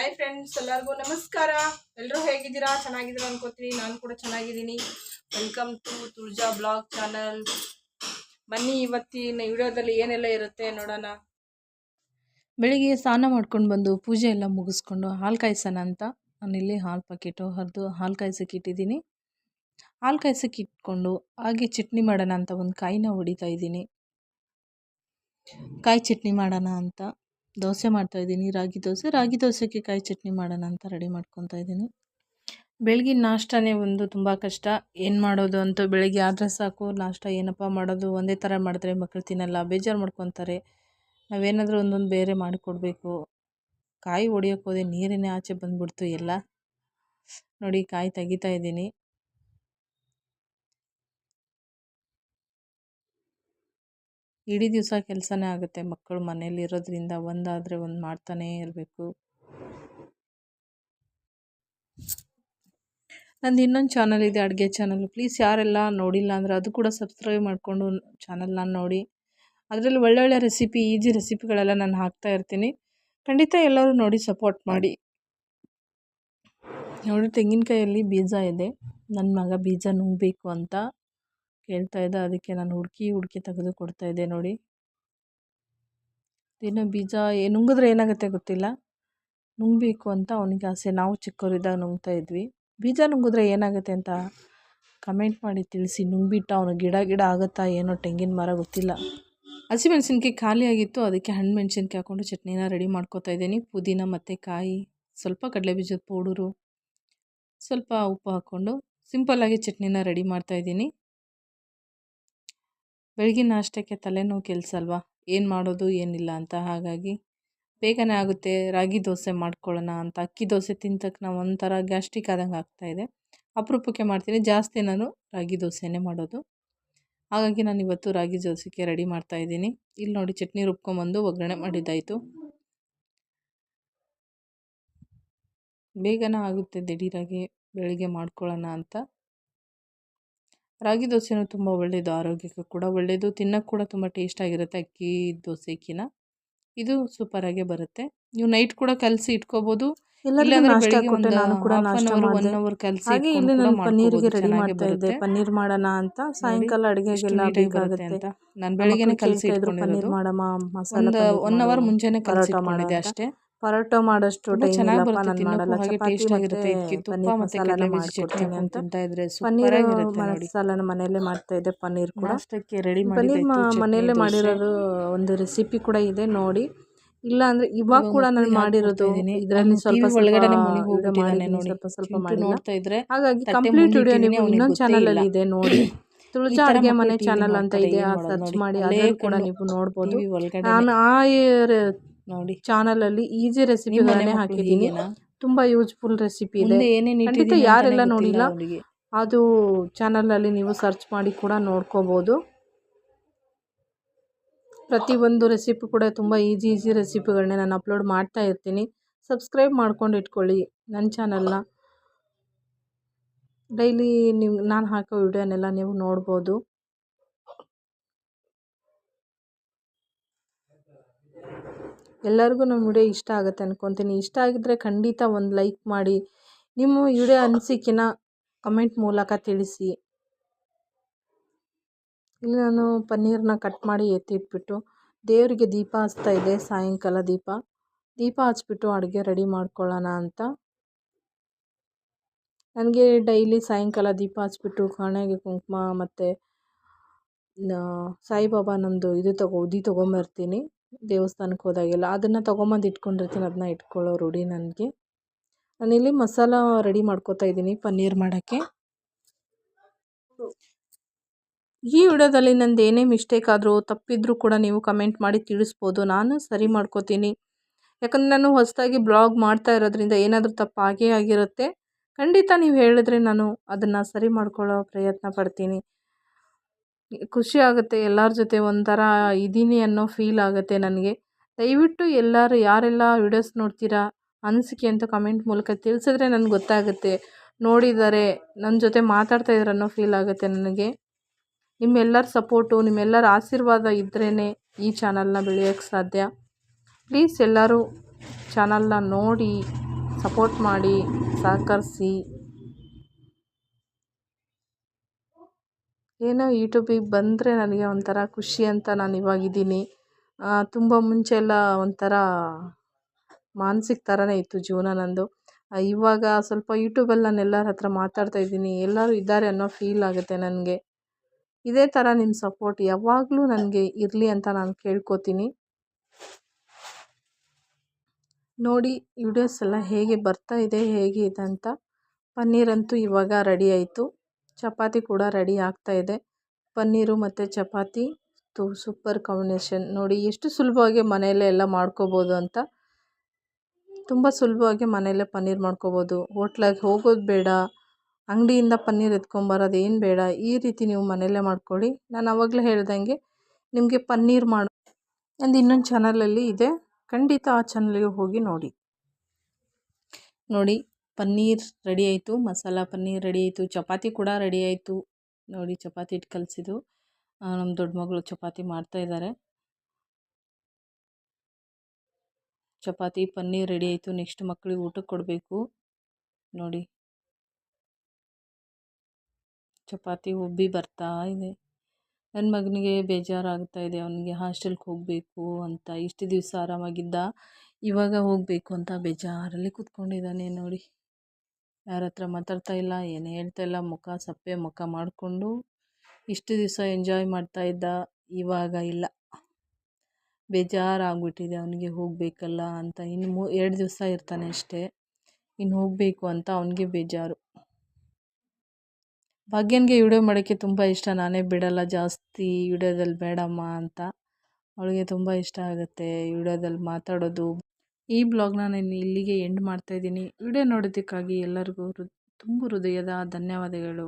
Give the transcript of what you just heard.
Hi friends ಎಲ್ಲರಿಗೂ ನಮಸ್ಕಾರ. ಎಲ್ಲರೂ ಹೇಗಿದ್ದೀರಾ? ಚೆನ್ನಾಗಿದ್ದೀರಾ ಅನ್ಕೋತೀನಿ. ನಾನು ಕೂಡ ಚೆನ್ನಾಗಿದ್ದೀನಿ. Welcome to Turja blog channel. ಬನ್ನಿ, ಇವತ್ತಿನ ವಿಡಿಯೋದಲ್ಲಿ ಏನೆಲ್ಲ ಇರುತ್ತೆ ನೋಡೋಣ. ಬೆಳಿಗ್ಗೆ ಸ್ನಾನ ಮಾಡ್ಕೊಂಡು ಬಂದು ಪೂಜೆ ಎಲ್ಲ ಮುಗಿಸ್ಕೊಂಡು ಹಾಲು ಕಾಯಿಸೋಣ ಅಂತ. ನಾನಿಲ್ಲಿ ಹಾಲು ಪಾಕೆಟು ಹರಿದು ಹಾಲು ಕಾಯಿಸೋಕೆ ಇಟ್ಟಿದ್ದೀನಿ. ಹಾಲು ಕಾಯಿಸೋಕೆ ಇಟ್ಕೊಂಡು ಹಾಗೆ ಚಟ್ನಿ ಮಾಡೋಣ ಅಂತ ಒಂದು ಕಾಯಿನ ಹೊಡಿತಾ ಇದ್ದೀನಿ. ಕಾಯಿ ಚಟ್ನಿ ಮಾಡೋಣ ಅಂತ. ದೋಸೆ ಮಾಡ್ತಾಯಿದ್ದೀನಿ ರಾಗಿ ದೋಸೆ. ರಾಗಿ ದೋಸೆಗೆ ಕಾಯಿ ಚಟ್ನಿ ಮಾಡೋಣ ಅಂತ ರೆಡಿ ಮಾಡ್ಕೊತಾ ಇದ್ದೀನಿ. ಬೆಳಗಿನ ನಾಷ್ಟನೇ ಒಂದು ತುಂಬ ಕಷ್ಟ. ಏನು ಮಾಡೋದು ಅಂತ ಬೆಳಗ್ಗೆ ಆದರೆ ಸಾಕು, ನಾಷ್ಟ ಏನಪ್ಪ ಮಾಡೋದು, ಒಂದೇ ಥರ ಮಾಡಿದ್ರೆ ಮಕ್ಕಳು ತಿನ್ನಲ್ಲ, ಬೇಜಾರು ಮಾಡ್ಕೊತಾರೆ. ನಾವೇನಾದರೂ ಒಂದೊಂದು ಬೇರೆ ಮಾಡಿಕೊಡ್ಬೇಕು ಕಾಯಿ ಹೊಡಿಯೋಕ್ಕೋದೆ ನೀರಿನೇ ಆಚೆ ಬಂದುಬಿಡ್ತು ಎಲ್ಲ. ನೋಡಿ ಕಾಯಿ ತೆಗಿತಾ ಇದ್ದೀನಿ. ಇಡೀ ದಿವಸ ಕೆಲಸನೇ ಆಗುತ್ತೆ. ಮಕ್ಕಳು ಮನೇಲಿ ಇರೋದ್ರಿಂದ ಒಂದಾದರೆ ಒಂದು ಮಾಡ್ತಾನೇ ಇರಬೇಕು. ನಂದು ಇನ್ನೊಂದು ಚಾನಲ್ ಇದೆ, ಅಡುಗೆ ಚಾನಲ್ ಪ್ಲೀಸ್ ಯಾರೆಲ್ಲ ನೋಡಿಲ್ಲ ಅಂದರೆ ಅದು ಕೂಡ ಸಬ್ಸ್ಕ್ರೈಬ್ ಮಾಡಿಕೊಂಡು ಚಾನಲ್ನ ನೋಡಿ. ಅದರಲ್ಲಿ ಒಳ್ಳೊಳ್ಳೆ ರೆಸಿಪಿ ಈಜಿ ರೆಸಿಪಿಗಳೆಲ್ಲ ನಾನು ಹಾಕ್ತಾ ಇರ್ತೀನಿ. ಖಂಡಿತ ಎಲ್ಲರೂ ನೋಡಿ ಸಪೋರ್ಟ್ ಮಾಡಿ. ನೋಡಿ, ತೆಂಗಿನಕಾಯಲ್ಲಿ ಬೀಜ ಇದೆ. ನನ್ನ ಮಗ ಬೀಜ ನುಂಗಬೇಕು ಅಂತ. ಕೇಳ್ತಾ ಇದ್ದ, ಅದಕ್ಕೆ ನಾನು ಹುಡುಕಿ ಹುಡುಕಿ ತೆಗೆದು ಕೊಡ್ತಾ ಇದ್ದೆ ನೋಡಿ. ಇನ್ನು ಬೀಜ ನುಂಗಿದ್ರೆ ಏನಾಗುತ್ತೆ ಗೊತ್ತಿಲ್ಲ. ನುಂಗಬೇಕು ಅಂತ ಅವನಿಗೆ ಆಸೆ. ನಾವು ಚಿಕ್ಕವರಿದ್ದಾಗ ನುಂಗ್ತಾ ಇದ್ವಿ. ಬೀಜ ನುಂಗಿದ್ರೆ ಏನಾಗುತ್ತೆ ಅಂತ ಕಮೆಂಟ್ ಮಾಡಿ ತಿಳಿಸಿ. ನುಂಗ್ಬಿಟ್ಟು ಅವನು ಗಿಡ ಗಿಡ ಆಗುತ್ತಾ ಏನೋ ತೆಂಗಿನ ಮರ ಗೊತ್ತಿಲ್ಲ. ಹಸಿಮೆಣ್ಸಿನ್ಕಾಯಿ ಖಾಲಿಯಾಗಿತ್ತು ಅದಕ್ಕೆ ಹಣ್ಣು ಮೆಣಸಿನ್ಕಾಯಿ ಹಾಕ್ಕೊಂಡು ಚಟ್ನಿನ ರೆಡಿ ಮಾಡ್ಕೋತಾ ಇದ್ದೀನಿ. ಪುದೀನ ಮತ್ತು ಕಾಯಿ, ಸ್ವಲ್ಪ ಕಡಲೆ ಬೀಜದ ಪೌಡರು, ಸ್ವಲ್ಪ ಉಪ್ಪು ಹಾಕ್ಕೊಂಡು ಸಿಂಪಲ್ಲಾಗಿ ಚಟ್ನಿನ ರೆಡಿ ಮಾಡ್ತಾಯಿದ್ದೀನಿ ಬೆಳಗಿನ ನಾಷ್ಟಕ್ಕೆ ತಲೆನೋವು ಕೆಲಸ ಅಲ್ವಾ ಏನು ಮಾಡೋದು, ಏನಿಲ್ಲ ಅಂತ ಹಾಗಾಗಿ ಬೇಗನೆ ಆಗುತ್ತೆ, ರಾಗಿ ದೋಸೆ ಮಾಡ್ಕೊಳ್ಳೋಣ ಅಂತ. ಅಕ್ಕಿ ದೋಸೆ ತಿಂದ ತಕ್ಷಣ ಒಂಥರ ಗ್ಯಾಸ್ಟ್ರಿಕ್ ಆದಂಗೆ ಆಗ್ತಾಯಿದೆ ಅಪರೂಪಕ್ಕೆ ಮಾಡ್ತೀನಿ. ಜಾಸ್ತಿ ನಾನು ರಾಗಿ ದೋಸೆನೇ ಮಾಡೋದು. ಹಾಗಾಗಿ ನಾನು ಇವತ್ತು ರಾಗಿ ದೋಸೆಗೆ ರೆಡಿ ಮಾಡ್ತಾಯಿದ್ದೀನಿ ಇಲ್ಲಿ ನೋಡಿ ಚಟ್ನಿ ರುಬ್ಕೊಂಬಂದು ಒಗ್ಗರಣೆ ಮಾಡಿದ್ದಾಯಿತು. ಬೇಗನೆ ಆಗುತ್ತೆ, ದಿಢೀರಾಗಿ ಬೆಳಿಗ್ಗೆ ಮಾಡ್ಕೊಳ್ಳೋಣ ಅಂತ. ರಾಗಿ ದೋಸೆನೂ ತುಂಬ ಒಳ್ಳೆಯದು ಆರೋಗ್ಯಕ್ಕೂ ಕೂಡ ಒಳ್ಳೆಯದು ತಿನ್ನೋಕ್ಕೆ ಕೂಡ ತುಂಬ ಟೇಸ್ಟಾಗಿರುತ್ತೆ ಅಕ್ಕಿ ದೋಸೆಕಿನ ಇದು ಸೂಪರಾಗೇ ಬರುತ್ತೆ. ನೀವು ನೈಟ್ ಕೂಡ ಕಲಸಿ ಇಟ್ಕೋಬೋದು. ಪನ್ನೀರ್ ಮಾಡೋಣ ಅಂತ ಸಾಯಂಕಾಲ ಅಡಿಗೆಗೆಲ್ಲ ಬೇಕಾಗುತ್ತೆ. ನಾನು ಬೆಳಿಗ್ಗೆನೆ ಕಲಸಿ ಪನ್ನೀರ್ ಇಟ್ಕೊಂಡಿರೋದು. ಒನ್ ಅವರ್ ಮುಂಚೆನೆ ಕಲಸಿ ಇಟ್ಕೊಂಡಿದ್ದೆ ಅಷ್ಟೇ. ಪರೋಟ ಮಾಡೋಷ್ಟು ಟೈಮ್ ಇಲ್ಲಪ್ಪ ನಾನು ಮಾಡಲ್ಲ. ಚಪಾತಿ ಮತ್ತೆ ಪನ್ನೀರ್ ಮಸಾಲಾನ ಮಾಡ್ಕೊಡ್ತೀನಿ ಅಂತ ಪನ್ನೀರ್ ಮಸಾಲಾನ ಮನೆಯಲ್ಲೇ ಮಾಡ್ತಾ ಇದ್ದೆ ಪನ್ನೀರ್ ಕೂಡ. ರೆಡಿ ಪನ್ನೀರ್ ಮನೆಯಲ್ಲೇ ಮಾಡಿರೋದು ಒಂದು ರೆಸಿಪಿ ಕೂಡ ಇದೆ ನೋಡಿ. ಇಲ್ಲ ಅಂದ್ರೆ ಇವಾಗ ಕೂಡ ನಾನು ಮಾಡಿರೋದು ಇದರಲ್ಲಿ ಸ್ವಲ್ಪ ಸ್ವಲ್ಪ ಸ್ವಲ್ಪ ಮಾಡಿಲ್ಲ. ಹಾಗಾಗಿ ಕಂಪ್ಲೀಟ್ ವಿಡಿಯೋ ನೀವು ಇನ್ನೊಂದು ಚಾನಲ್ ಅಲ್ಲಿ ಇದೆ ನೋಡಿ. ತುಳಜಾ ಅಡುಗೆ ಮನೆ ಚಾನಲ್ ಅಂತ ಇದೆ ಸರ್ಚ್ ಮಾಡಿ ಅದ್ರಲ್ಲಿ ಕೂಡ ನೀವು ನೋಡ್ಬೋದು. ನಾನು ಆ ನೋಡಿ. ಚಾನಲ್ ಅಲ್ಲಿ ಈಸಿ ರೆಸಿಪಿ ಹಾಕಿದ್ದೀನಿ? ತುಂಬಾ ಯೂಸ್ಫುಲ್ ರೆಸಿಪಿ ಇದೆ. ಖಂಡಿತ ಯಾರೆಲ್ಲ ನೋಡಿಲ್ಲ ಅದು ಚಾನಲ್ ಅಲ್ಲಿ ನೀವು ಸರ್ಚ್ ಮಾಡಿ ಕೂಡ ನೋಡ್ಕೋಬಹುದು ಪ್ರತಿಯೊಂದು ರೆಸಿಪಿ ಕೂಡ ತುಂಬ ಈಸಿ ಈಸಿ ರೆಸಿಪಿಗಳನ್ನ ನಾನು ಅಪ್ಲೋಡ್ ಮಾಡ್ತಾ ಇರ್ತೀನಿ. ಸಬ್ಸ್ಕ್ರೈಬ್ ಮಾಡ್ಕೊಂಡು ಇಟ್ಕೊಳ್ಳಿ ನನ್ನ ಚಾನಲ್ನ. ಡೈಲಿ ನೀವು ನಾನು ಹಾಕೋ ವಿಡಿಯೋನೆಲ್ಲ ನೀವು ನೋಡ್ಬೋದು. ಎಲ್ಲರಿಗೂ ನಮ್ಮ ವಿಡಿಯೋ ಇಷ್ಟ ಆಗುತ್ತೆ ಅನ್ಕೊತೀನಿ. ಇಷ್ಟ ಆಗಿದ್ದರೆ ಖಂಡಿತ ಒಂದು ಲೈಕ್ ಮಾಡಿ. ನಿಮ್ಮ ವಿಡಿಯೋ ಅನಿಸಿಕೆನ ಕಮೆಂಟ್ ಮೂಲಕ ತಿಳಿಸಿ. ಇಲ್ಲಿ ನಾನು ಪನ್ನೀರನ್ನ ಕಟ್ ಮಾಡಿ ಎತ್ತಿಟ್ಬಿಟ್ಟು, ದೇವರಿಗೆ ದೀಪ ಹಚ್ತಾ ಇದೆ ಸಾಯಂಕಾಲ ದೀಪ. ದೀಪ ಹಚ್ಬಿಟ್ಟು ಅಡುಗೆ ರೆಡಿ ಮಾಡ್ಕೊಳ್ಳೋಣ ಅಂತ. ನನಗೆ ಡೈಲಿ ಸಾಯಂಕಾಲ ದೀಪ ಹಚ್ಬಿಟ್ಟು ಕಾಣೆಗೆ ಕುಂಕುಮ ಮತ್ತು ಸಾಯಿಬಾಬಾ ನಮ್ಮದು ಇದು ತಗೋ ಉದಿ ತೊಗೊಂಬರ್ತೀನಿ. ದೇವಸ್ಥಾನಕ್ಕೆ ಹೋದಾಗೆಲ್ಲ ಅದನ್ನು ತೊಗೊಂಬಂದು ಇಟ್ಕೊಂಡಿರ್ತೀನಿ, ಅದನ್ನ ಇಟ್ಕೊಳ್ಳೋ ರೂಢಿ ನನಗೆ. ನಾನಿಲ್ಲಿ ಮಸಾಲ ರೆಡಿ ಮಾಡ್ಕೋತಾ ಇದ್ದೀನಿ ಪನ್ನೀರ್ ಮಾಡೋಕ್ಕೆ. ಈ ವಿಡಿಯೋದಲ್ಲಿ ನಂದು ಏನೇ ಮಿಸ್ಟೇಕ್ ಆದರೂ, ತಪ್ಪಿದ್ರೂ ಕೂಡ ನೀವು ಕಮೆಂಟ್ ಮಾಡಿ ತಿಳಿಸ್ಬೋದು. ನಾನು ಸರಿ ಮಾಡ್ಕೋತೀನಿ. ಯಾಕಂದರೆ ನಾನು ಹೊಸದಾಗಿ ಬ್ಲಾಗ್ ಮಾಡ್ತಾ ಇರೋದ್ರಿಂದ ಏನಾದರೂ ತಪ್ಪು ಆಗೇ ಆಗಿರುತ್ತೆ. ಖಂಡಿತ ನೀವು ಹೇಳಿದ್ರೆ ನಾನು ಅದನ್ನು ಸರಿ ಮಾಡ್ಕೊಳ್ಳೋ ಪ್ರಯತ್ನ ಪಡ್ತೀನಿ. ಖುಷಿ ಆಗುತ್ತೆ, ಎಲ್ಲರ ಜೊತೆ ಒಂಥರ ಇದ್ದೀನಿ ಅನ್ನೋ ಫೀಲ್ ಆಗುತ್ತೆ ನನಗೆ. ದಯವಿಟ್ಟು ಎಲ್ಲರೂ ಯಾರೆಲ್ಲ ವಿಡಿಯೋಸ್ ನೋಡ್ತೀರಾ ಅನಿಸಿಕೆ ಅಂತ ಕಮೆಂಟ್ ಮೂಲಕ ತಿಳಿಸಿದ್ರೆ ನನಗೆ ಗೊತ್ತಾಗುತ್ತೆ. ನೋಡಿದ್ದಾರೆ ನನ್ನ ಜೊತೆ ಮಾತಾಡ್ತಾ ಇದ್ದಾರೆ ಅನ್ನೋ ಫೀಲ್ ಆಗುತ್ತೆ ನನಗೆ. ನಿಮ್ಮೆಲ್ಲರ ಸಪೋರ್ಟು ನಿಮ್ಮೆಲ್ಲರ ಆಶೀರ್ವಾದ ಇದ್ರೇ ಈ ಚಾನಲ್ನ ಬೆಳೆಯೋಕ್ಕೆ ಸಾಧ್ಯ. ಪ್ಲೀಸ್ ಎಲ್ಲರೂ ಚಾನಲ್ನ ನೋಡಿ ಸಪೋರ್ಟ್ ಮಾಡಿ, ಸಹಕರಿಸಿ. ಏನೋ ಯೂಟ್ಯೂಬಿಗೆ ಬಂದರೆ ನನಗೆ ಒಂಥರ ಖುಷಿ ಅಂತ ನಾನು ಇವಾಗಿದ್ದೀನಿ. ತುಂಬ ಮುಂಚೆ ಎಲ್ಲ ಒಂಥರ ಮಾನಸಿಕ ಥರನೇ ಇತ್ತು ಜೀವನ ನನ್ನದು ಇವಾಗ ಸ್ವಲ್ಪ ಯೂಟ್ಯೂಬಲ್ಲಿ ನಾನು ಎಲ್ಲರ ಹತ್ರ ಮಾತಾಡ್ತಾ ಇದ್ದೀನಿ. ಎಲ್ಲರೂ ಇದ್ದಾರೆ ಅನ್ನೋ ಫೀಲ್ ಆಗುತ್ತೆ ನನಗೆ. ಇದೇ ಥರ ನಿಮ್ಮ ಸಪೋರ್ಟ್ ಯಾವಾಗಲೂ ನನಗೆ ಇರಲಿ ಅಂತ ನಾನು ಕೇಳ್ಕೊತೀನಿ. ನೋಡಿ, ವಿಡಿಯೋಸ್ ಎಲ್ಲ ಹೇಗೆ ಬರ್ತಾ ಇದೆ, ಹೇಗೆ ಇದೆ ಅಂತ. ಪನ್ನೀರಂತೂ ಇವಾಗ ರೆಡಿ ಆಯಿತು. ಚಪಾತಿ ಕೂಡ ರೆಡಿ ಆಗ್ತಾ ಇದೆ. ಪನ್ನೀರು ಮತ್ತು ಚಪಾತಿ. ತು ಸೂಪರ್ ಕಾಂಬಿನೇಷನ್. ನೋಡಿ ಎಷ್ಟು ಸುಲಭವಾಗಿ ಮನೆಯಲ್ಲೇ ಎಲ್ಲ ಮಾಡ್ಕೋಬೋದು ಅಂತ. ತುಂಬ ಸುಲಭವಾಗಿ ಮನೆಯಲ್ಲೇ ಪನ್ನೀರ್ ಮಾಡ್ಕೋಬೋದು. ಹೋಟ್ಲಾಗೆ ಹೋಗೋದು ಬೇಡ. ಅಂಗಡಿಯಿಂದ ಪನ್ನೀರ್ ಎತ್ಕೊಂಬರೋದು ಏನು ಬೇಡ. ಈ ರೀತಿ ನೀವು ಮನೆಯಲ್ಲೇ ಮಾಡ್ಕೊಳ್ಳಿ. ನಾನು ಆವಾಗಲೇ ಹೇಳ್ದಂಗೆ ನಿಮಗೆ ಪನ್ನೀರ್ ಮಾಡೋ ನಂದು ಇನ್ನೊಂದು ಚಾನಲಲ್ಲಿ ಇದೆ. ಖಂಡಿತ ಆ ಚಾನಲ್ಗೆ ಹೋಗಿ ನೋಡಿ. ನೋಡಿ ಪನ್ನೀರ್ ರೆಡಿ ಆಯಿತು, ಮಸಾಲ ಪನ್ನೀರ್ ರೆಡಿ ಆಯಿತು, ಚಪಾತಿ ಕೂಡ ರೆಡಿ ಆಯಿತು. ನೋಡಿ ಚಪಾತಿ ಇಟ್ಟು ಕಲಸಿದ್ದು. ನಮ್ಮ ದೊಡ್ಡ ಮಗಳು ಚಪಾತಿ ಮಾಡ್ತಾ ಇದ್ದಾರೆ ಚಪಾತಿ, ಪನ್ನೀರ್ ರೆಡಿ ಆಯಿತು. ನೆಕ್ಸ್ಟ್ ಮಕ್ಕಳಿಗೆ ಊಟಕ್ಕೆ ಕೊಡಬೇಕು. ನೋಡಿ. ಚಪಾತಿ ಉಬ್ಬಿ ಬರ್ತಾ ಇದೆ. ನನ್ನ ಮಗನಿಗೆ ಬೇಜಾರಾಗ್ತಾ ಇದೆ. ಅವನಿಗೆ ಹಾಸ್ಟೆಲ್ಗೆ ಹೋಗಬೇಕು ಅಂತ. ಇಷ್ಟು ದಿವಸ ಆರಾಮಾಗಿದ್ದ. ಇವಾಗ ಹೋಗಬೇಕು ಅಂತ ಬೇಜಾರಲ್ಲಿ ಕೂತ್ಕೊಂಡಿದ್ದಾನೆ. ನೋಡಿ. ಯಾರ ಹತ್ರ ಮಾತಾಡ್ತಾ ಇಲ್ಲ, ಏನು ಹೇಳ್ತಾ ಇಲ್ಲ, ಮುಖ ಸಪ್ಪೆ ಮುಖ ಮಾಡಿಕೊಂಡು ಇಷ್ಟು ದಿವಸ ಎಂಜಾಯ್ ಮಾಡ್ತಾ ಇದ್ದ, ಇವಾಗ ಇಲ್ಲ. ಬೇಜಾರಾಗ್ಬಿಟ್ಟಿದೆ, ಅವನಿಗೆ ಹೋಗಬೇಕಲ್ಲ ಅಂತ. ಇನ್ನು ಮೂ, ಎರಡು ದಿವಸ ಇರ್ತಾನೆ ಅಷ್ಟೇ. ಇನ್ನು ಹೋಗಬೇಕು ಅಂತ ಅವನಿಗೆ ಬೇಜಾರು. ಭಾಗ್ಯನಿಗೆ ವಿಡಿಯೋ ಮಾಡೋಕ್ಕೆ ತುಂಬ ಇಷ್ಟ. ನಾನೇ ಬಿಡಲ್ಲ, ಜಾಸ್ತಿ ವಿಡಿಯೋದಲ್ಲಿ ಬೇಡಮ್ಮ ಅಂತ. ಅವಳಿಗೆ ತುಂಬ ಇಷ್ಟ ಆಗುತ್ತೆ ವಿಡಿಯೋದಲ್ಲಿ ಮಾತಾಡೋದು. ಈ ಬ್ಲಾಗ್ನ ನಾನು ಇಲ್ಲಿಗೆ ಎಂಡ್ ಮಾಡ್ತಾಯಿದ್ದೀನಿ ವಿಡಿಯೋ ನೋಡೋದಕ್ಕಾಗಿ ಎಲ್ಲರಿಗೂ ಹೃ ತುಂಬ ಹೃದಯದ ಧನ್ಯವಾದಗಳು.